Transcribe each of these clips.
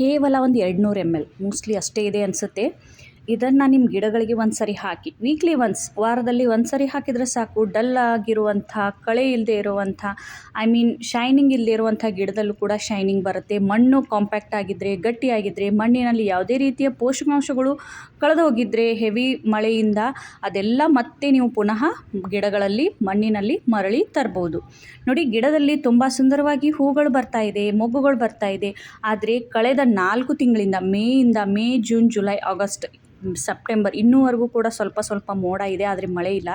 ಕೇವಲ ಒಂದು ಎರಡು ನೂರು ಎಂ ಎಲ್ ಮೋಸ್ಟ್ಲಿ ಅಷ್ಟೇ ಇದೆ ಅನಿಸುತ್ತೆ. ಇದನ್ನು ನಿಮ್ಮ ಗಿಡಗಳಿಗೆ ಒಂದು ಸರಿ ಹಾಕಿ ವೀಕ್ಲಿ ಒನ್ಸ್ ವಾರದಲ್ಲಿ ಒಂದು ಸರಿ ಹಾಕಿದರೆ ಸಾಕು ಡಲ್ ಆಗಿರುವಂಥ, ಕಳೆ ಇಲ್ಲದೆ ಇರುವಂಥ ಐ ಮೀನ್ ಶೈನಿಂಗ್ ಇಲ್ಲದೆ ಇರುವಂಥ ಗಿಡದಲ್ಲೂ ಕೂಡ ಶೈನಿಂಗ್ ಬರುತ್ತೆ. ಮಣ್ಣು ಕಾಂಪ್ಯಾಕ್ಟ್ ಆಗಿದ್ದರೆ ಗಟ್ಟಿಯಾಗಿದ್ದರೆ ಮಣ್ಣಿನಲ್ಲಿ ಯಾವುದೇ ರೀತಿಯ ಪೋಷಕಾಂಶಗಳು ಕಳೆದು ಹೋಗಿದ್ದರೆ ಹೆವಿ ಮಳೆಯಿಂದ ಅದೆಲ್ಲ ಮತ್ತೆ ನೀವು ಪುನಃ ಗಿಡಗಳಲ್ಲಿ, ಮಣ್ಣಿನಲ್ಲಿ ಮರಳಿ ತರ್ಬೋದು. ನೋಡಿ, ಗಿಡದಲ್ಲಿ ತುಂಬ ಸುಂದರವಾಗಿ ಹೂಗಳು ಬರ್ತಾ ಇದೆ, ಮೊಗ್ಗುಗಳು ಬರ್ತಾ ಇದೆ, ಆದರೆ ಕಳೆದ ನಾಲ್ಕು ತಿಂಗಳಿಂದ, ಮೇಯಿಂದ May, June, July, August September ಇನ್ನೂವರೆಗೂ ಕೂಡ ಸ್ವಲ್ಪ ಸ್ವಲ್ಪ ಮೋಡ ಇದೆ, ಆದರೆ ಮಳೆ ಇಲ್ಲ.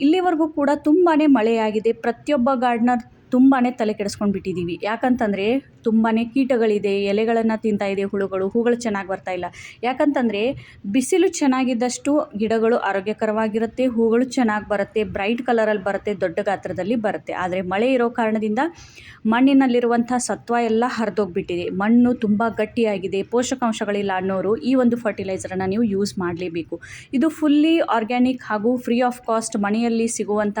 ಇಲ್ಲಿವರೆಗೂ ಕೂಡ ತುಂಬಾ ಮಳೆಯಾಗಿದೆ. ಪ್ರತಿಯೊಬ್ಬ ಗಾರ್ಡ್ನರ್ ತುಂಬಾ ತಲೆ ಕೆಡಿಸ್ಕೊಂಡು ಬಿಟ್ಟಿದ್ದೀವಿ ಯಾಕಂತಂದರೆ ತುಂಬಾ ಕೀಟಗಳಿದೆ, ಎಲೆಗಳನ್ನು ತಿಂತಾ ಇದೆ ಹುಳುಗಳು, ಹೂಗಳು ಚೆನ್ನಾಗಿ ಬರ್ತಾ ಇಲ್ಲ. ಯಾಕಂತಂದರೆ ಬಿಸಿಲು ಚೆನ್ನಾಗಿದ್ದಷ್ಟು ಗಿಡಗಳು ಆರೋಗ್ಯಕರವಾಗಿರುತ್ತೆ, ಹೂಗಳು ಚೆನ್ನಾಗಿ ಬರುತ್ತೆ, ಬ್ರೈಟ್ ಕಲರಲ್ಲಿ ಬರುತ್ತೆ, ದೊಡ್ಡ ಗಾತ್ರದಲ್ಲಿ ಬರುತ್ತೆ. ಆದರೆ ಮಳೆ ಇರೋ ಕಾರಣದಿಂದ ಮಣ್ಣಿನಲ್ಲಿರುವಂಥ ಸತ್ವ ಎಲ್ಲ ಹರಿದೋಗ್ಬಿಟ್ಟಿದೆ. ಮಣ್ಣು ತುಂಬ ಗಟ್ಟಿಯಾಗಿದೆ, ಪೋಷಕಾಂಶಗಳಿಲ್ಲ ಅನ್ನೋರು ಈ ಒಂದು ಫರ್ಟಿಲೈಸರನ್ನು ನೀವು ಯೂಸ್ ಮಾಡಲೇಬೇಕು. ಇದು ಫುಲ್ಲಿ ಆರ್ಗ್ಯಾನಿಕ್ ಹಾಗೂ ಫ್ರೀ ಆಫ್ ಕಾಸ್ಟ್ ಮನೆಯಲ್ಲಿ ಸಿಗುವಂಥ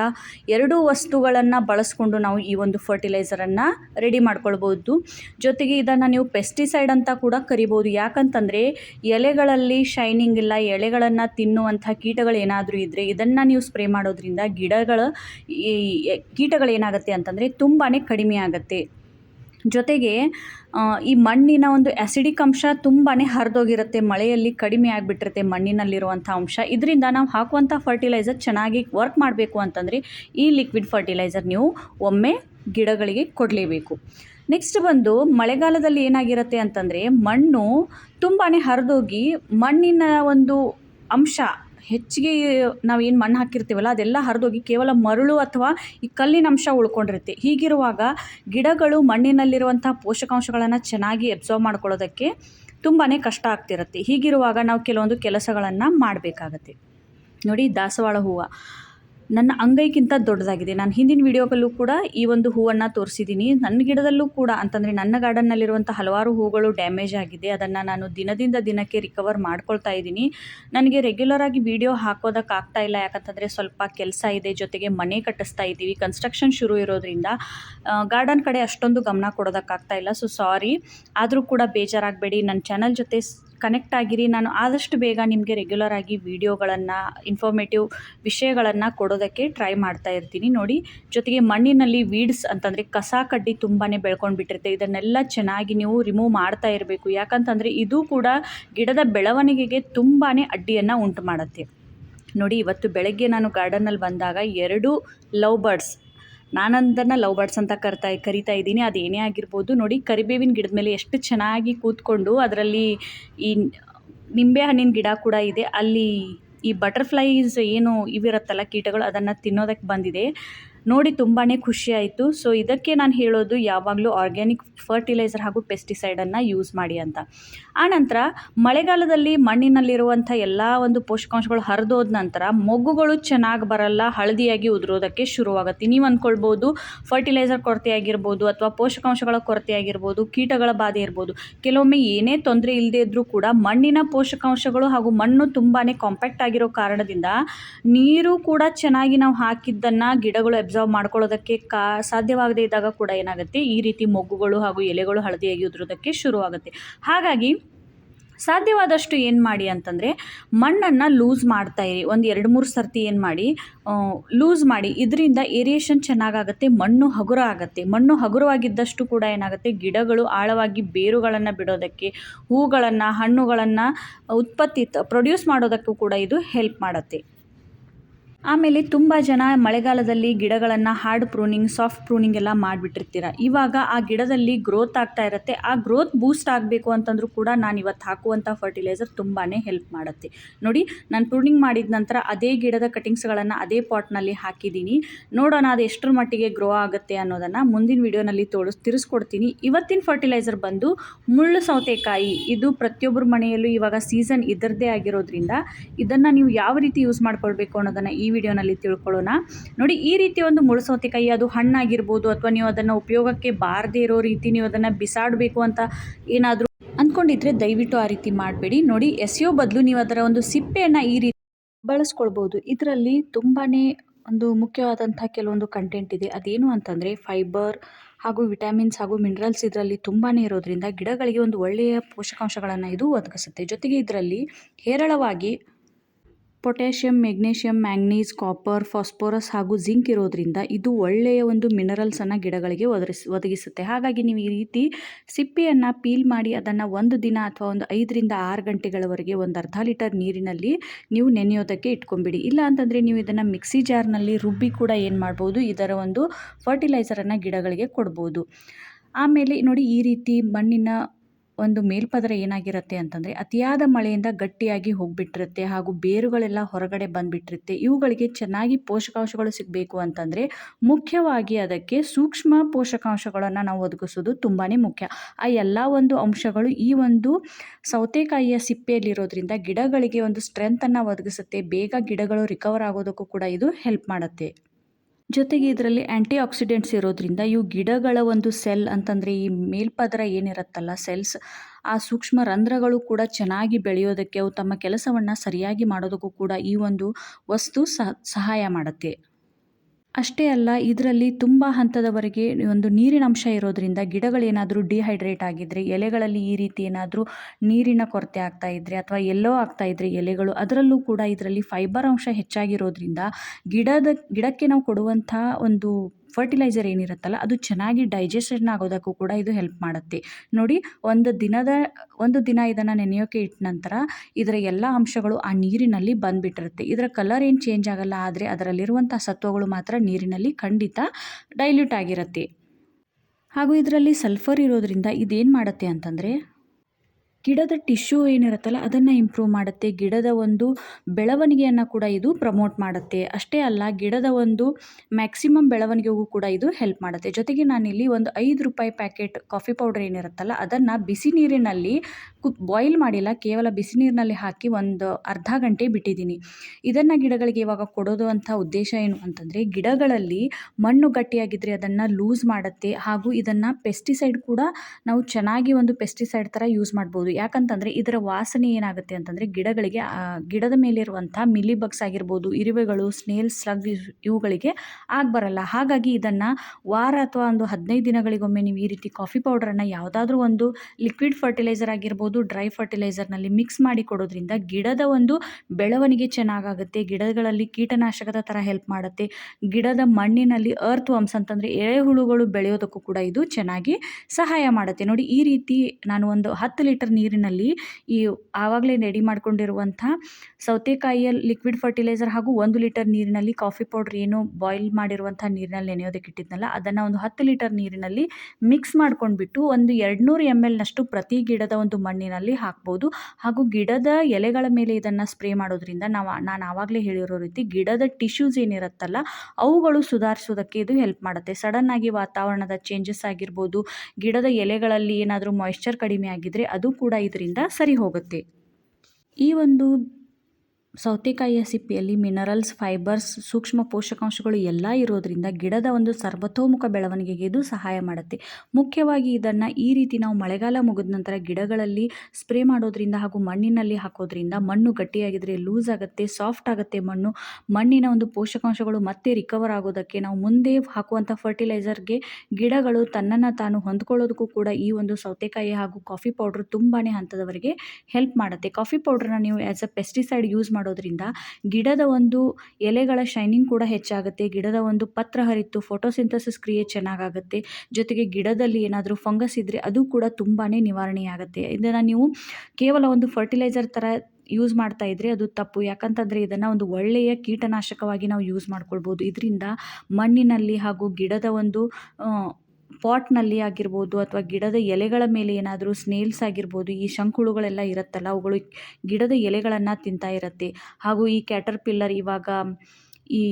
ಎರಡೂ ವಸ್ತುಗಳನ್ನು ಬಳಸ್ಕೊಂಡು ನಾವು ಈ ಒಂದು ಫರ್ಟಿಲೈಸರನ್ನು ರೆಡಿ ಮಾಡ್ಕೊಳ್ಬೋದು. ಜೊತೆಗೆ ಇದನ್ನು ನೀವು ಪೆಸ್ಟಿಸೈಡ್ ಅಂತ ಕೂಡ ಕರಿಬೋದು. ಯಾಕಂತಂದರೆ ಎಲೆಗಳಲ್ಲಿ ಶೈನಿಂಗ್ ಇಲ್ಲ, ಎಲೆಗಳನ್ನು ತಿನ್ನುವಂಥ ಕೀಟಗಳು ಏನಾದರೂ ಇದ್ದರೆ ಇದನ್ನು ನೀವು ಸ್ಪ್ರೇ ಮಾಡೋದ್ರಿಂದ ಗಿಡಗಳ ಈ ಕೀಟಗಳು ಏನಾಗುತ್ತೆ ಅಂತಂದರೆ ತುಂಬಾ ಕಡಿಮೆ ಆಗುತ್ತೆ. ಜೊತೆಗೆ ಈ ಮಣ್ಣಿನ ಒಂದು ಆ್ಯಸಿಡಿಕ್ ಅಂಶ ತುಂಬಾ ಹರಿದೋಗಿರುತ್ತೆ, ಮಳೆಯಲ್ಲಿ ಕಡಿಮೆ ಆಗಿಬಿಟ್ಟಿರುತ್ತೆ ಮಣ್ಣಿನಲ್ಲಿರುವಂಥ ಅಂಶ. ಇದರಿಂದ ನಾವು ಹಾಕುವಂಥ ಫರ್ಟಿಲೈಸರ್ ಚೆನ್ನಾಗಿ ವರ್ಕ್ ಮಾಡಬೇಕು ಅಂತಂದರೆ, ಈ ಲಿಕ್ವಿಡ್ ಫರ್ಟಿಲೈಸರ್ ನೀವು ಒಮ್ಮೆ ಗಿಡಗಳಿಗೆ ಕೊಡಲೇಬೇಕು. ನೆಕ್ಸ್ಟ್ ಬಂದು, ಮಳೆಗಾಲದಲ್ಲಿ ಏನಾಗಿರುತ್ತೆ ಅಂತಂದರೆ, ಮಣ್ಣು ತುಂಬಾ ಹರಿದೋಗಿ ಮಣ್ಣಿನ ಒಂದು ಅಂಶ ಹೆಚ್ಚಿಗೆ ನಾವು ಏನು ಮಣ್ಣು ಹಾಕಿರ್ತೀವಲ್ಲ, ಅದೆಲ್ಲ ಹರಿದೋಗಿ ಕೇವಲ ಮರಳು ಅಥವಾ ಈ ಕಲ್ಲಿನ ಅಂಶ ಉಳ್ಕೊಂಡಿರುತ್ತೆ. ಹೀಗಿರುವಾಗ ಗಿಡಗಳು ಮಣ್ಣಿನಲ್ಲಿರುವಂಥ ಪೋಷಕಾಂಶಗಳನ್ನು ಚೆನ್ನಾಗಿ ಎಬ್ಸಾರ್ವ್ ಮಾಡ್ಕೊಳ್ಳೋದಕ್ಕೆ ತುಂಬಾ ಕಷ್ಟ ಆಗ್ತಿರುತ್ತೆ. ಹೀಗಿರುವಾಗ ನಾವು ಕೆಲವೊಂದು ಕೆಲಸಗಳನ್ನು ಮಾಡಬೇಕಾಗತ್ತೆ. ನೋಡಿ ದಾಸವಾಳ ಹೂವು. ನನ್ನ ಅಂಗೈಗಿಂತ ದೊಡ್ಡದಾಗಿದೆ. ನಾನು ಹಿಂದಿನ ವಿಡಿಯೋಗಲ್ಲೂ ಕೂಡ ಈ ಒಂದು ಹೂವನ್ನು ತೋರಿಸಿದ್ದೀನಿ ನನ್ನ ಗಿಡದಲ್ಲೂ ಕೂಡ ಅಂತಂದರೆ ನನ್ನ ಗಾರ್ಡನ್ನಲ್ಲಿರುವಂಥ ಹಲವಾರು ಹೂಗಳು ಡ್ಯಾಮೇಜ್ ಆಗಿದೆ. ಅದನ್ನು ನಾನು ದಿನದಿಂದ ದಿನಕ್ಕೆ ರಿಕವರ್ ಮಾಡ್ಕೊಳ್ತಾ ಇದ್ದೀನಿ ನನಗೆ ರೆಗ್ಯುಲರ್ ಆಗಿ ವಿಡಿಯೋ ಹಾಕೋದಕ್ಕೆ ಆಗ್ತಾ ಇಲ್ಲ. ಯಾಕಂತಂದರೆ ಸ್ವಲ್ಪ ಕೆಲಸ ಇದೆ. ಜೊತೆಗೆ ಮನೆ ಕಟ್ಟಿಸ್ತಾ ಇದ್ದೀವಿ ಕನ್ಸ್ಟ್ರಕ್ಷನ್ ಶುರು ಇರೋದ್ರಿಂದ ಗಾರ್ಡನ್ ಕಡೆ ಅಷ್ಟೊಂದು ಗಮನ ಕೊಡೋದಕ್ಕಾಗ್ತಾ ಇಲ್ಲ. ಸೊ ಸಾರಿ ಆದರೂ ಕೂಡ ಬೇಜಾರಾಗಬೇಡಿ. ನನ್ನ ಚಾನಲ್ ಜೊತೆ ಕನೆಕ್ಟ್ ಆಗಿರಿ. ನಾನು ಆದಷ್ಟು ಬೇಗ ನಿಮಗೆ ರೆಗ್ಯುಲರ್ ಆಗಿ ವೀಡಿಯೋಗಳನ್ನು ಇನ್ಫಾರ್ಮೇಟಿವ್ ವಿಷಯಗಳನ್ನು ಕೊಡೋದಕ್ಕೆ ಟ್ರೈ ಮಾಡ್ತಾ ಇರ್ತೀನಿ. ನೋಡಿ, ಜೊತೆಗೆ ಮಣ್ಣಿನಲ್ಲಿ ವೀಡ್ಸ್ ಅಂತಂದರೆ ಕಸ ಕಡ್ಡಿ ತುಂಬಾ ಬೆಳ್ಕೊಂಡು ಬಿಟ್ಟಿರುತ್ತೆ. ಇದನ್ನೆಲ್ಲ ಚೆನ್ನಾಗಿ ನೀವು ರಿಮೂವ್ ಮಾಡ್ತಾ ಇರಬೇಕು. ಯಾಕಂತಂದರೆ ಇದು ಕೂಡ ಗಿಡದ ಬೆಳವಣಿಗೆಗೆ ತುಂಬಾ ಅಡ್ಡಿಯನ್ನು ಉಂಟು ಮಾಡುತ್ತೆ. ನೋಡಿ, ಇವತ್ತು ಬೆಳಗ್ಗೆ ನಾನು ಗಾರ್ಡನ್ನಲ್ಲಿ ಬಂದಾಗ ಎರಡು ಲವ್ ಬರ್ಡ್ಸ್ ನಾನಂದನ್ನು ಲವ್ ಬರ್ಡ್ಸ್ ಅಂತ ಕರ್ತಾ ಕರಿತಾ ಇದ್ದೀನಿ. ಅದು ಏನೇ ಆಗಿರ್ಬೋದು. ನೋಡಿ, ಕರಿಬೇವಿನ ಗಿಡದ ಮೇಲೆ ಎಷ್ಟು ಚೆನ್ನಾಗಿ ಕೂತ್ಕೊಂಡು ಅದರಲ್ಲಿ ಈ ನಿಂಬೆ ಹಣ್ಣಿನ ಗಿಡ ಕೂಡ ಇದೆ. ಅಲ್ಲಿ ಈ ಬಟರ್ಫ್ಲೈಸ್ ಏನು ಇವಿರುತ್ತಲ್ಲ ಕೀಟಗಳು, ಅದನ್ನು ತಿನ್ನೋದಕ್ಕೆ ಬಂದಿದೆ. ನೋಡಿ ತುಂಬಾ ಖುಷಿಯಾಯಿತು ಸೊ ಇದಕ್ಕೆ ನಾನು ಹೇಳೋದು ಯಾವಾಗಲೂ ಆರ್ಗ್ಯಾನಿಕ್ ಫರ್ಟಿಲೈಸರ್ ಹಾಗೂ ಪೆಸ್ಟಿಸೈಡನ್ನು ಯೂಸ್ ಮಾಡಿ ಅಂತ. ಆನಂತರ ಮಳೆಗಾಲದಲ್ಲಿ ಮಣ್ಣಿನಲ್ಲಿರುವಂಥ ಎಲ್ಲ ಒಂದು ಪೋಷಕಾಂಶಗಳು ಹರಿದೋದ ನಂತರ ಮೊಗ್ಗುಗಳು ಚೆನ್ನಾಗಿ ಬರಲ್ಲ, ಹಳದಿಯಾಗಿ ಉದುರೋದಕ್ಕೆ ಶುರುವಾಗುತ್ತೆ. ನೀವು ಅಂದ್ಕೊಳ್ಬೋದು ಫರ್ಟಿಲೈಸರ್ ಕೊರತೆ ಆಗಿರ್ಬೋದು ಅಥವಾ ಪೋಷಕಾಂಶಗಳ ಕೊರತೆ ಆಗಿರ್ಬೋದು, ಕೀಟಗಳ ಬಾಧೆ ಇರ್ಬೋದು. ಕೆಲವೊಮ್ಮೆ ಏನೇ ತೊಂದರೆ ಇಲ್ಲದೇ ಇದ್ದರೂ ಕೂಡ ಮಣ್ಣಿನ ಪೋಷಕಾಂಶಗಳು ಹಾಗೂ ಮಣ್ಣು ತುಂಬಾ ಕಾಂಪ್ಯಾಕ್ಟ್ ಆಗಿರೋ ಕಾರಣದಿಂದ ನೀರು ಕೂಡ ಚೆನ್ನಾಗಿ ನಾವು ಹಾಕಿದ್ದನ್ನು ಗಿಡಗಳು ಅಬ್ಸರ್ವ್ ಮಾಡ್ಕೊಳ್ಳೋದಕ್ಕೆ ಕಾ, ಸಾಧ್ಯವಾಗದೇ ಇದ್ದಾಗ ಕೂಡ ಏನಾಗುತ್ತೆ, ಈ ರೀತಿ ಮೊಗ್ಗುಗಳು ಹಾಗೂ ಎಲೆಗಳು ಹಳದಿಯಾಗಿ ಉದುರೋದಕ್ಕೆ ಶುರುವಾಗುತ್ತೆ. ಹಾಗಾಗಿ ಸಾಧ್ಯವಾದಷ್ಟು ಏನು ಮಾಡಿ ಅಂತಂದರೆ, ಮಣ್ಣನ್ನು ಲೂಸ್ ಮಾಡ್ತಾ ಇರಿ. ಒಂದು ಎರಡು ಮೂರು ಸರ್ತಿ ಏನು ಮಾಡಿ ಲೂಸ್ ಮಾಡಿ. ಇದರಿಂದ ಏರಿಯೇಷನ್ ಚೆನ್ನಾಗಾಗುತ್ತೆ, ಮಣ್ಣು ಹಗುರ ಆಗುತ್ತೆ. ಮಣ್ಣು ಹಗುರವಾಗಿದ್ದಷ್ಟು ಕೂಡ ಏನಾಗುತ್ತೆ, ಗಿಡಗಳು ಆಳವಾಗಿ ಬೇರುಗಳನ್ನು ಬಿಡೋದಕ್ಕೆ, ಹೂಗಳನ್ನು, ಹಣ್ಣುಗಳನ್ನು ಉತ್ಪತ್ತಿ ಪ್ರೊಡ್ಯೂಸ್ ಮಾಡೋದಕ್ಕೂ ಕೂಡ ಇದು ಹೆಲ್ಪ್ ಮಾಡುತ್ತೆ. ಆಮೇಲೆ ತುಂಬ ಜನ ಮಳೆಗಾಲದಲ್ಲಿ ಗಿಡಗಳನ್ನು ಹಾರ್ಡ್ ಪ್ರೂನಿಂಗ್ ಸಾಫ್ಟ್ ಪ್ರೂನಿಂಗ್ ಎಲ್ಲ ಮಾಡಿಬಿಟ್ಟಿರ್ತೀರ. ಇವಾಗ ಆ ಗಿಡದಲ್ಲಿ ಗ್ರೋತ್ ಆಗ್ತಾ ಇರುತ್ತೆ. ಆ ಗ್ರೋತ್ ಬೂಸ್ಟ್ ಆಗಬೇಕು ಅಂತಂದ್ರೂ ಕೂಡ ನಾನು ಇವತ್ತು ಹಾಕುವಂಥ ಫರ್ಟಿಲೈಸರ್ ತುಂಬಾ ಹೆಲ್ಪ್ ಮಾಡುತ್ತೆ. ನೋಡಿ, ನಾನು ಪ್ರೂನಿಂಗ್ ಮಾಡಿದ ನಂತರ ಅದೇ ಗಿಡದ ಕಟಿಂಗ್ಸ್ಗಳನ್ನು ಅದೇ ಪಾಟ್ನಲ್ಲಿ ಹಾಕಿದ್ದೀನಿ. ನೋಡೋಣ ಅದು ಎಷ್ಟರ ಮಟ್ಟಿಗೆ ಗ್ರೋ ಆಗುತ್ತೆ ಅನ್ನೋದನ್ನು ಮುಂದಿನ ವೀಡಿಯೋನಲ್ಲಿ ತೋರಿಸ್, ತಿರ್ಸ್ಕೊಡ್ತೀನಿ. ಇವತ್ತಿನ ಫರ್ಟಿಲೈಸರ್ ಬಂದು ಮುಳ್ಳು ಸೌತೆಕಾಯಿ. ಇದು ಪ್ರತಿಯೊಬ್ಬರ ಮನೆಯಲ್ಲೂ ಇವಾಗ ಸೀಸನ್ ಇದರದ್ದೇ ಆಗಿರೋದ್ರಿಂದ ಇದನ್ನು ನೀವು ಯಾವ ರೀತಿ ಯೂಸ್ ಮಾಡ್ಕೊಳ್ಬೇಕು ಅನ್ನೋದನ್ನು ಈ ವಿಡಿಯೋನಲ್ಲಿ ತಿಳ್ಕೊಳ್ಳೋಣ. ನೋಡಿ, ಈ ರೀತಿ ಒಂದು ಮುಳುಸೌತೆಕಾಯಿ ಅದು ಹಣ್ಣಾಗಿರ್ಬೋದು ಅಥವಾ ನೀವು ಅದನ್ನು ಉಪಯೋಗಕ್ಕೆ ಬಾರದೇ ಇರೋ ರೀತಿ ನೀವು ಅದನ್ನು ಬಿಸಾಡಬೇಕು ಅಂತ ಏನಾದರೂ ಅಂದ್ಕೊಂಡಿದ್ರೆ ದಯವಿಟ್ಟು ಆ ರೀತಿ ಮಾಡಬೇಡಿ. ನೋಡಿ, ಎಸೆಯೋ ಬದಲು ನೀವು ಅದರ ಒಂದು ಸಿಪ್ಪೆಯನ್ನು ಈ ರೀತಿ ಬಳಸ್ಕೊಳ್ಬೋದು. ಇದರಲ್ಲಿ ತುಂಬಾ ಒಂದು ಮುಖ್ಯವಾದಂಥ ಕೆಲವೊಂದು ಕಂಟೆಂಟ್ ಇದೆ. ಅದೇನು ಅಂತಂದರೆ ಫೈಬರ್ ಹಾಗೂ ವಿಟಮಿನ್ಸ್ ಹಾಗೂ ಮಿನರಲ್ಸ್ ಇದರಲ್ಲಿ ತುಂಬಾ ಇರೋದ್ರಿಂದ ಗಿಡಗಳಿಗೆ ಒಂದು ಒಳ್ಳೆಯ ಪೋಷಕಾಂಶಗಳನ್ನು ಇದು ಒದಗಿಸುತ್ತೆ. ಜೊತೆಗೆ ಇದರಲ್ಲಿ ಹೇರಳವಾಗಿ potassium, magnesium, manganese, copper, phosphorus ಹಾಗೂ ಜಿಂಕ್ ಇರೋದ್ರಿಂದ ಇದು ಒಳ್ಳೆಯ ಒಂದು ಮಿನರಲ್ಸನ್ನು ಗಿಡಗಳಿಗೆ ಒದಗಿಸ್ ಒದಗಿಸುತ್ತೆ. ಹಾಗಾಗಿ ನೀವು ಈ ರೀತಿ ಸಿಪ್ಪೆಯನ್ನು ಪೀಲ್ ಮಾಡಿ ಅದನ್ನು ಒಂದು ದಿನ ಅಥವಾ ಒಂದು ಐದರಿಂದ ಆರು ಗಂಟೆಗಳವರೆಗೆ ಒಂದು ಅರ್ಧ ಲೀಟರ್ ನೀರಿನಲ್ಲಿ ನೀವು ನೆನೆಯೋದಕ್ಕೆ ಇಟ್ಕೊಂಬಿಡಿ ಇಲ್ಲ ಅಂತಂದರೆ ನೀವು ಇದನ್ನು ಮಿಕ್ಸಿ ಜಾರ್ನಲ್ಲಿ ರುಬ್ಬಿ ಕೂಡ ಏನು ಮಾಡ್ಬೋದು, ಇದರ ಒಂದು ಫರ್ಟಿಲೈಸರನ್ನು ಗಿಡಗಳಿಗೆ ಕೊಡ್ಬೋದು. ಆಮೇಲೆ ನೋಡಿ ಈ ರೀತಿ ಮಣ್ಣಿನ ಒಂದು ಮೇಲ್ಪದರ ಏನಾಗಿರುತ್ತೆ ಅಂತಂದರೆ ಅತಿಯಾದ ಮಳೆಯಿಂದ ಗಟ್ಟಿಯಾಗಿ ಹೋಗಿಬಿಟ್ಟಿರುತ್ತೆ ಹಾಗೂ ಬೇರುಗಳೆಲ್ಲ ಹೊರಗಡೆ ಬಂದುಬಿಟ್ಟಿರುತ್ತೆ. ಇವುಗಳಿಗೆ ಚೆನ್ನಾಗಿ ಪೋಷಕಾಂಶಗಳು ಸಿಗಬೇಕು ಅಂತಂದರೆ ಮುಖ್ಯವಾಗಿ ಅದಕ್ಕೆ ಸೂಕ್ಷ್ಮ ಪೋಷಕಾಂಶಗಳನ್ನು ನಾವು ಒದಗಿಸೋದು ತುಂಬಾ ಮುಖ್ಯ. ಆ ಎಲ್ಲ ಒಂದು ಅಂಶಗಳು ಈ ಒಂದು ಸೌತೆಕಾಯಿಯ ಸಿಪ್ಪೆಯಲ್ಲಿರೋದ್ರಿಂದ ಗಿಡಗಳಿಗೆ ಒಂದು ಸ್ಟ್ರೆಂತನ್ನು ಒದಗಿಸುತ್ತೆ. ಬೇಗ ಗಿಡಗಳು ರಿಕವರ್ ಆಗೋದಕ್ಕೂ ಕೂಡ ಇದು ಹೆಲ್ಪ್ ಮಾಡುತ್ತೆ. ಜೊತೆಗೆ ಇದರಲ್ಲಿ ಆ್ಯಂಟಿ ಆಕ್ಸಿಡೆಂಟ್ಸ್ ಇರೋದ್ರಿಂದ ಇವು ಗಿಡಗಳ ಒಂದು ಸೆಲ್ ಅಂತಂದರೆ ಈ ಮೇಲ್ಪದರ ಏನಿರುತ್ತಲ್ಲ ಸೆಲ್ಸ್ ಆ ಸೂಕ್ಷ್ಮ ರಂಧ್ರಗಳು ಕೂಡ ಚೆನ್ನಾಗಿ ಬೆಳೆಯೋದಕ್ಕೆ ಅವು ತಮ್ಮ ಕೆಲಸವನ್ನು ಸರಿಯಾಗಿ ಮಾಡೋದಕ್ಕೂ ಕೂಡ ಈ ಒಂದು ವಸ್ತು ಸಹ, ಸಹಾಯ ಮಾಡುತ್ತೆ. ಅಷ್ಟೇ ಅಲ್ಲ, ಇದರಲ್ಲಿ ತುಂಬ ಹಂತದವರೆಗೆ ಒಂದು ನೀರಿನ ಅಂಶ ಇರೋದ್ರಿಂದ ಗಿಡಗಳೇನಾದರೂ ಡಿಹೈಡ್ರೇಟ್ ಆಗಿದ್ದರೆ ಎಲೆಗಳಲ್ಲಿ ಈ ರೀತಿ ಏನಾದರೂ ನೀರಿನ ಕೊರತೆ ಆಗ್ತಾ ಇದ್ದರೆ ಅಥವಾ ಎಲ್ಲೋ ಆಗ್ತಾ ಇದ್ದರೆ ಎಲೆಗಳು, ಅದರಲ್ಲೂ ಕೂಡ ಇದರಲ್ಲಿ ಫೈಬರ್ ಅಂಶ ಹೆಚ್ಚಾಗಿರೋದ್ರಿಂದ ಗಿಡದ, ಗಿಡಕ್ಕೆ ನಾವು ಕೊಡುವಂಥ ಒಂದು ಫರ್ಟಿಲೈಸರ್ ಏನಿರುತ್ತಲ್ಲ, ಅದು ಚೆನ್ನಾಗಿ ಡೈಜೆಷನ್ ಆಗೋದಕ್ಕೂ ಕೂಡ ಇದು ಹೆಲ್ಪ್ ಮಾಡುತ್ತೆ. ನೋಡಿ, ಒಂದು ದಿನದ, ಒಂದು ದಿನ ಇದನ್ನು ನೆನೆಯೋಕೆ ಇಟ್ಟ ನಂತರ ಇದರ ಎಲ್ಲ ಅಂಶಗಳು ಆ ನೀರಿನಲ್ಲಿ ಬಂದುಬಿಟ್ಟಿರುತ್ತೆ. ಇದರ ಕಲರ್ ಏನು ಚೇಂಜ್ ಆಗಲ್ಲ, ಆದರೆ ಅದರಲ್ಲಿರುವಂಥ ಸತ್ವಗಳು ಮಾತ್ರ ನೀರಿನಲ್ಲಿ ಖಂಡಿತ ಡೈಲ್ಯೂಟ್ ಆಗಿರುತ್ತೆ. ಹಾಗೂ ಇದರಲ್ಲಿ ಸಲ್ಫರ್ ಇರೋದ್ರಿಂದ ಇದೇನು ಮಾಡುತ್ತೆ ಅಂತಂದರೆ ಗಿಡದ ಟಿಶ್ಯೂ ಏನಿರುತ್ತಲ್ಲ ಅದನ್ನು ಇಂಪ್ರೂವ್ ಮಾಡುತ್ತೆ. ಗಿಡದ ಒಂದು ಬೆಳವಣಿಗೆಯನ್ನು ಕೂಡ ಇದು ಪ್ರಮೋಟ್ ಮಾಡುತ್ತೆ. ಅಷ್ಟೇ ಅಲ್ಲ, ಗಿಡದ ಒಂದು ಮ್ಯಾಕ್ಸಿಮಮ್ ಬೆಳವಣಿಗೆಗೂ ಕೂಡ ಇದು ಹೆಲ್ಪ್ ಮಾಡುತ್ತೆ. ಜೊತೆಗೆ ನಾನಿಲ್ಲಿ ಒಂದು ಐದು ರೂಪಾಯಿ ಪ್ಯಾಕೆಟ್ ಕಾಫಿ ಪೌಡರ್ ಏನಿರುತ್ತಲ್ಲ ಅದನ್ನು ಬಿಸಿ ನೀರಿನಲ್ಲಿ ಕು ಬಾಯ್ಲ್ ಮಾಡಿಲ್ಲ, ಕೇವಲ ಬಿಸಿ ನೀರಿನಲ್ಲಿ ಹಾಕಿ ಒಂದು ಅರ್ಧ ಗಂಟೆ ಬಿಟ್ಟಿದ್ದೀನಿ. ಇದನ್ನು ಗಿಡಗಳಿಗೆ ಇವಾಗ ಕೊಡೋದು ಅಂತ ಉದ್ದೇಶ ಏನು ಅಂತಂದರೆ, ಗಿಡಗಳಲ್ಲಿ ಮಣ್ಣು ಗಟ್ಟಿಯಾಗಿದ್ದರೆ ಅದನ್ನು ಲೂಸ್ ಮಾಡುತ್ತೆ ಹಾಗೂ ಇದನ್ನು ಪೆಸ್ಟಿಸೈಡ್ ಕೂಡ ನಾವು ಚೆನ್ನಾಗಿ ಒಂದು ಪೆಸ್ಟಿಸೈಡ್ ಥರ ಯೂಸ್ ಮಾಡ್ಬೋದು. ಯಾಕಂತಂದರೆ ಇದರ ವಾಸನೆ ಏನಾಗುತ್ತೆ ಅಂತಂದರೆ ಗಿಡಗಳಿಗೆ ಗಿಡದ ಮೇಲಿರುವಂಥ ಮಿಲಿ ಬಗ್ಸ್ ಆಗಿರ್ಬೋದು, ಇರುವೆಗಳು, ಸ್ನೇಲ್ ಸ್ಲಗ್ ಇವುಗಳಿಗೆ ಆಗಬರಲ್ಲ ಹಾಗಾಗಿ ಇದನ್ನು ವಾರ ಅಥವಾ ಒಂದು ಹದಿನೈದು ದಿನಗಳಿಗೊಮ್ಮೆ ನೀವು ಈ ರೀತಿ ಕಾಫಿ ಪೌಡರನ್ನು ಯಾವುದಾದ್ರೂ ಒಂದು ಲಿಕ್ವಿಡ್ ಫರ್ಟಿಲೈಸರ್ ಆಗಿರ್ಬೋದು, ಡ್ರೈ ಫರ್ಟಿಲೈಸರ್ನಲ್ಲಿ ಮಿಕ್ಸ್ ಮಾಡಿ ಕೊಡೋದ್ರಿಂದ ಗಿಡದ ಒಂದು ಬೆಳವಣಿಗೆ ಚೆನ್ನಾಗಾಗುತ್ತೆ, ಗಿಡಗಳಲ್ಲಿ ಕೀಟನಾಶಕದ ಥರ ಹೆಲ್ಪ್ ಮಾಡುತ್ತೆ, ಗಿಡದ ಮಣ್ಣಿನಲ್ಲಿ ಅರ್ತ್ ವರ್ಮ್ಸ್ ಅಂತಂದರೆ ಎಳೆಹುಳುಗಳು ಬೆಳೆಯೋದಕ್ಕೂ ಕೂಡ ಇದು ಚೆನ್ನಾಗಿ ಸಹಾಯ ಮಾಡುತ್ತೆ. ನೋಡಿ, ಈ ರೀತಿ ನಾನು ಒಂದು ಹತ್ತು ಲೀಟರ್ ನೀರಿನಲ್ಲಿ ಈ ಆವಾಗಲೇ ರೆಡಿ ಮಾಡ್ಕೊಂಡಿರುವಂಥ ಸೌತೆಕಾಯಿಯ ಲಿಕ್ವಿಡ್ ಫರ್ಟಿಲೈಸರ್ ಹಾಗೂ ಒಂದು ಲೀಟರ್ ನೀರಿನಲ್ಲಿ ಕಾಫಿ ಪೌಡ್ರ್ ಏನು ಬಾಯ್ಲ್ ಮಾಡಿರುವಂಥ ನೀರಿನಲ್ಲಿ ನೆನೆಯೋದಕ್ಕೆ ಇಟ್ಟಿದ್ನಲ್ಲ, ಅದನ್ನು ಒಂದು ಹತ್ತು ಲೀಟರ್ ನೀರಿನಲ್ಲಿ ಮಿಕ್ಸ್ ಮಾಡ್ಕೊಂಡ್ಬಿಟ್ಟು ಒಂದು ಎರಡುನೂರು ಎಂ ಎಲ್ನಷ್ಟು ಪ್ರತಿ ಗಿಡದ ಒಂದು ಮಣ್ಣಿನಲ್ಲಿ ಹಾಕ್ಬೋದು. ಹಾಗೂ ಗಿಡದ ಎಲೆಗಳ ಮೇಲೆ ಇದನ್ನು ಸ್ಪ್ರೇ ಮಾಡೋದ್ರಿಂದ ನಾವು, ನಾನು ಆವಾಗಲೇ ಹೇಳಿರೋ ರೀತಿ ಗಿಡದ ಟಿಶ್ಯೂಸ್ ಏನಿರುತ್ತಲ್ಲ, ಅವುಗಳು ಸುಧಾರಿಸೋದಕ್ಕೆ ಇದು ಹೆಲ್ಪ್ ಮಾಡುತ್ತೆ. ಸಡನ್ ಆಗಿ ವಾತಾವರಣದ ಚೇಂಜಸ್ ಆಗಿರ್ಬೋದು, ಗಿಡದ ಎಲೆಗಳಲ್ಲಿ ಏನಾದರೂ ಮಾಯಿಶ್ಚರ್ ಕಡಿಮೆ ಆಗಿದ್ದರೆ ಅದು ಕೂಡ ಇದರಿಂದ ಸರಿ ಹೋಗುತ್ತೆ. ಈ ಒಂದು ಸೌತೆಕಾಯಿಯ ಸಿಪ್ಪೆಯಲ್ಲಿ ಮಿನರಲ್ಸ್, ಫೈಬರ್ಸ್, ಸೂಕ್ಷ್ಮ ಪೋಷಕಾಂಶಗಳು ಎಲ್ಲ ಇರೋದರಿಂದ ಗಿಡದ ಒಂದು ಸರ್ವತೋಮುಖ ಬೆಳವಣಿಗೆಗೆ ಇದು ಸಹಾಯ ಮಾಡುತ್ತೆ. ಮುಖ್ಯವಾಗಿ ಇದನ್ನು ಈ ರೀತಿ ನಾವು ಮಳೆಗಾಲ ಮುಗಿದ ನಂತರ ಗಿಡಗಳಲ್ಲಿ ಸ್ಪ್ರೇ ಮಾಡೋದ್ರಿಂದ ಹಾಗೂ ಮಣ್ಣಿನಲ್ಲಿ ಹಾಕೋದ್ರಿಂದ ಮಣ್ಣು ಗಟ್ಟಿಯಾಗಿದ್ದರೆ ಲೂಸ್ ಆಗುತ್ತೆ, ಸಾಫ್ಟ್ ಆಗುತ್ತೆ ಮಣ್ಣು. ಮಣ್ಣಿನ ಒಂದು ಪೋಷಕಾಂಶಗಳು ಮತ್ತೆ ರಿಕವರ್ ಆಗೋದಕ್ಕೆ ನಾವು ಮುಂದೆ ಹಾಕುವಂಥ ಫರ್ಟಿಲೈಸರ್ಗೆ ಗಿಡಗಳು ತನ್ನನ್ನು ತಾನು ಹೊಂದ್ಕೊಳ್ಳೋದಕ್ಕೂ ಕೂಡ ಈ ಒಂದು ಸೌತೆಕಾಯಿ ಹಾಗೂ ಕಾಫಿ ಪೌಡ್ರ್ ತುಂಬಾ ಹಂತದವರೆಗೆ ಹೆಲ್ಪ್ ಮಾಡುತ್ತೆ. ಕಾಫಿ ಪೌಡ್ರನ್ನ ನೀವು ಆ್ಯಸ್ ಅ ಪೆಸ್ಟಿಸೈಡ್ ಯೂಸ್ ಮಾಡೋದ್ರಿಂದ ಗಿಡದ ಒಂದು ಎಲೆಗಳ ಶೈನಿಂಗ್ ಕೂಡ ಹೆಚ್ಚಾಗುತ್ತೆ. ಗಿಡದ ಒಂದು ಪತ್ರ ಹರಿತು ಫೋಟೋಸಿಂಥಸಿಸ್ ಕ್ರಿಯೆ ಚೆನ್ನಾಗಾಗುತ್ತೆ. ಜೊತೆಗೆ ಗಿಡದಲ್ಲಿ ಏನಾದರೂ ಫಂಗಸ್ ಇದ್ದರೆ ಅದು ಕೂಡ ತುಂಬಾ ನಿವಾರಣೆಯಾಗುತ್ತೆ. ಇದನ್ನು ನೀವು ಕೇವಲ ಒಂದು ಫರ್ಟಿಲೈಸರ್ ಥರ ಯೂಸ್ ಮಾಡ್ತಾ ಇದ್ದರೆ ಅದು ತಪ್ಪು. ಯಾಕಂತಂದರೆ ಇದನ್ನು ಒಂದು ಒಳ್ಳೆಯ ಕೀಟನಾಶಕವಾಗಿ ನಾವು ಯೂಸ್ ಮಾಡ್ಕೊಳ್ಬೋದು. ಇದರಿಂದ ಮಣ್ಣಿನಲ್ಲಿ ಹಾಗೂ ಗಿಡದ ಒಂದು ಪಾಟ್ನಲ್ಲಿ ಆಗಿರ್ಬೋದು ಅಥವಾ ಗಿಡದ ಎಲೆಗಳ ಮೇಲೆ ಏನಾದರೂ ಸ್ನೇಲ್ಸ್ ಆಗಿರ್ಬೋದು, ಈ ಶಂಕುಳುಗಳೆಲ್ಲ ಇರುತ್ತಲ್ಲ, ಅವುಗಳು ಗಿಡದ ಎಲೆಗಳನ್ನು ತಿಂತಾ ಇರುತ್ತೆ. ಹಾಗೂ ಈ ಕ್ಯಾಟರ್ ಪಿಲ್ಲರ್ ಇವಾಗ ಈ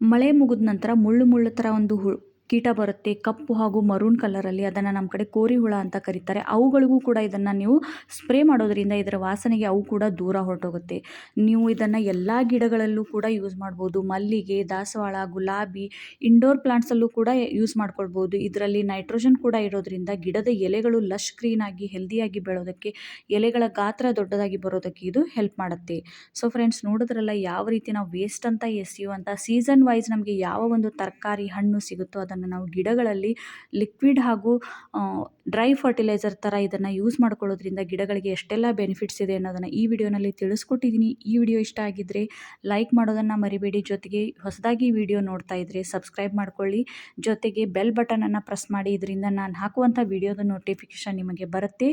ಮಳೆ ಮುಗಿದ ನಂತರ ಮುಳ್ಳು ಮುಳ್ಳು ಥರ ಒಂದು ಹು ಕೀಟ ಬರುತ್ತೆ, ಕಪ್ಪು ಹಾಗೂ ಮರೂನ್ ಕಲರಲ್ಲಿ ಅದನ್ನು ನಮ್ಮ ಕಡೆ ಕೋರಿ ಹುಳ ಅಂತ ಕರೀತಾರೆ. ಅವುಗಳಿಗೂ ಕೂಡ ಇದನ್ನು ನೀವು ಸ್ಪ್ರೇ ಮಾಡೋದರಿಂದ ಇದರ ವಾಸನೆಗೆ ಅವು ಕೂಡ ದೂರ ಹೊರಟೋಗುತ್ತೆ. ನೀವು ಇದನ್ನು ಎಲ್ಲ ಗಿಡಗಳಲ್ಲೂ ಕೂಡ ಯೂಸ್ ಮಾಡ್ಬೋದು. ಮಲ್ಲಿಗೆ, ದಾಸವಾಳ, ಗುಲಾಬಿ ಇಂಡೋರ್ ಪ್ಲಾಂಟ್ಸಲ್ಲೂ ಕೂಡ ಯೂಸ್ ಮಾಡ್ಕೊಳ್ಬೋದು. ಇದರಲ್ಲಿ ನೈಟ್ರೋಜನ್ ಕೂಡ ಇರೋದ್ರಿಂದ ಗಿಡದ ಎಲೆಗಳು ಲಶ್ ಆಗಿ ಹೆಲ್ದಿಯಾಗಿ ಬೆಳೋದಕ್ಕೆ, ಎಲೆಗಳ ಗಾತ್ರ ದೊಡ್ಡದಾಗಿ ಬರೋದಕ್ಕೆ ಇದು ಹೆಲ್ಪ್ ಮಾಡುತ್ತೆ. ಸೊ ಫ್ರೆಂಡ್ಸ್ ನೋಡಿದ್ರಲ್ಲ ಯಾವ ರೀತಿ ನಾವು ವೇಸ್ಟ್ ಅಂತ ಎಸೆಯುವಂಥ ಸೀಸನ್ ವೈಸ್ ನಮಗೆ ಯಾವ ಒಂದು ತರಕಾರಿ, ಹಣ್ಣು ಸಿಗುತ್ತೋ ಅದನ್ನು ನಾವು ಗಿಡಗಳಲ್ಲಿ ಲಿಕ್ವಿಡ್ ಹಾಗೂ ಡ್ರೈ ಫರ್ಟಿಲೈಸರ್ ಥರ ಇದನ್ನು ಯೂಸ್ ಮಾಡ್ಕೊಳ್ಳೋದ್ರಿಂದ ಗಿಡಗಳಿಗೆ ಎಷ್ಟೆಲ್ಲ ಬೆನಿಫಿಟ್ಸ್ ಇದೆ ಅನ್ನೋದನ್ನು ಈ ವಿಡಿಯೋನಲ್ಲಿ ತಿಳಿಸ್ಕೊಟ್ಟಿದ್ದೀನಿ. ಈ ವಿಡಿಯೋ ಇಷ್ಟ ಆಗಿದ್ದರೆ ಲೈಕ್ ಮಾಡೋದನ್ನು ಮರಿಬೇಡಿ. ಜೊತೆಗೆ ಹೊಸದಾಗಿ ವಿಡಿಯೋ ನೋಡ್ತಾ ಇದ್ದರೆ ಸಬ್ಸ್ಕ್ರೈಬ್ ಮಾಡ್ಕೊಳ್ಳಿ. ಜೊತೆಗೆ ಬೆಲ್ ಬಟನನ್ನು ಪ್ರೆಸ್ ಮಾಡಿ. ಇದರಿಂದ ನಾನು ಹಾಕುವಂಥ ವಿಡಿಯೋದ ನೋಟಿಫಿಕೇಷನ್ ನಿಮಗೆ ಬರುತ್ತೆ.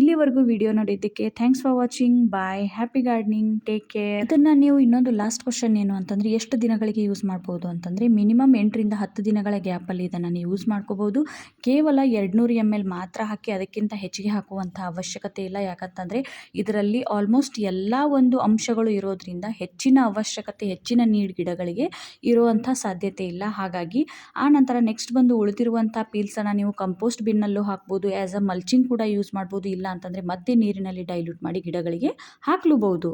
ಇಲ್ಲಿವರೆಗೂ ವಿಡಿಯೋ ನೋಡಿದ್ದಕ್ಕೆ thanks for watching. Bye. Happy gardening. Take care. ಇದನ್ನು ನೀವು ಇನ್ನೊಂದು ಲಾಸ್ಟ್ ಕ್ವಶನ್ ಏನು ಅಂತಂದರೆ ಎಷ್ಟು ದಿನಗಳಿಗೆ ಯೂಸ್ ಮಾಡ್ಬೋದು ಅಂತಂದರೆ ಮಿನಿಮಮ್ ಎಂಟರಿಂದ ಹತ್ತು ದಿನಗಳ ಗ್ಯಾಪಲ್ಲಿ ಇದನ್ನು ನೀವು ಯೂಸ್ ಮಾಡ್ಕೋಬೋದು. ಕೇವಲ ಎರಡುನೂರು ಎಂ ಎಲ್ ಮಾತ್ರ ಹಾಕಿ ಅದಕ್ಕಿಂತ ಹೆಚ್ಚಿಗೆ ಹಾಕುವಂಥ ಅವಶ್ಯಕತೆ ಇಲ್ಲ. ಯಾಕಂತಂದರೆ ಇದರಲ್ಲಿ ಆಲ್ಮೋಸ್ಟ್ ಎಲ್ಲ ಒಂದು ಅಂಶಗಳು ಇರೋದ್ರಿಂದ ಹೆಚ್ಚಿನ ಅವಶ್ಯಕತೆ, ಹೆಚ್ಚಿನ ನೀಡ್ ಗಿಡಗಳಿಗೆ ಇರುವಂಥ ಸಾಧ್ಯತೆ ಇಲ್ಲ. ಹಾಗಾಗಿ ಆ ನಂತರ ನೆಕ್ಸ್ಟ್ ಬಂದು ಉಳಿದಿರುವಂಥ ಪೀಲ್ಸನ್ನು ನೀವು ಕಂಪೋಸ್ಟ್ ಬಿನ್ನಲ್ಲೂ ಹಾಕ್ಬೋದು ಆ್ಯಸ್ ಅ ಮಲ್ಚಿಂಗ್ ಕೂಡ ಯೂಸ್ ಮಾಡ್ಬೋದು. ಇಲ್ಲ ಅಂತಂದರೆ ಮತ್ತೆ ನೀರಿನಲ್ಲಿ ಡೈಲ್ಯೂಟ್ ಮಾಡಿ ಗಿಡಗಳಿಗೆ ಹಾಕ್ಲೂಬಹುದು.